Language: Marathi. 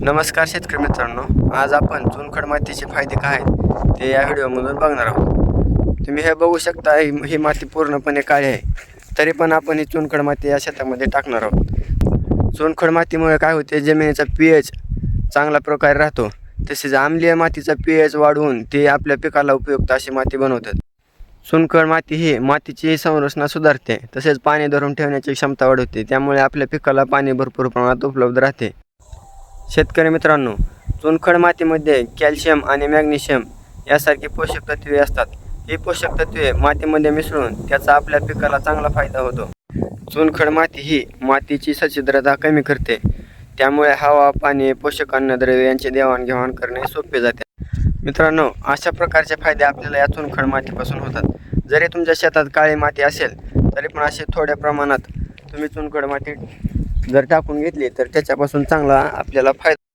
नमस्कार शेतकरी मित्रांनो. आज आपण चुनखड मातीचे फायदे काय आहेत ते या व्हिडिओमधून बघणार आहोत. तुम्ही हे बघू शकता ही माती पूर्णपणे काळी आहे. तरी पण आपण ही चुनखड माती या शेतामध्ये टाकणार आहोत. चुनखड मातीमुळे काय होते जमिनीचा पी एच चांगला प्रकारे राहतो. तसेच आम्लीय मातीचा पी एच वाढवून ते आपल्या पिकाला उपयुक्त अशी माती बनवतात. चुनखड माती ही मातीची संरचना सुधारते. तसेच पाणी धरून ठेवण्याची क्षमता वाढवते. त्यामुळे आपल्या पिकाला पाणी भरपूर प्रमाणात उपलब्ध राहते. शेतकरी मित्रांनो चुनखड मातीमध्ये कॅल्शियम आणि मॅग्नेशियम यासारखी पोषक तत्वे असतात. ही पोषक तत्वे मातीमध्ये मिसळून त्याचा आपल्या पिकाला चांगला फायदा होतो. चुनखड माती ही मातीची सच्छिद्रता कमी करते. त्यामुळे हवा पाणी पोषक अन्नद्रव्य यांचे देवाणघेवाण करणे सोपे जाते. मित्रांनो अशा प्रकारचे फायदे आपल्याला या चुनखड मातीपासून होतात. जरी तुमच्या शेतात काळी माती असेल तरी पण असे थोड्या प्रमाणात तुम्ही चुनखड माती जर टाकून घेतली तर त्याच्यापासून चांगला आपल्याला फायदा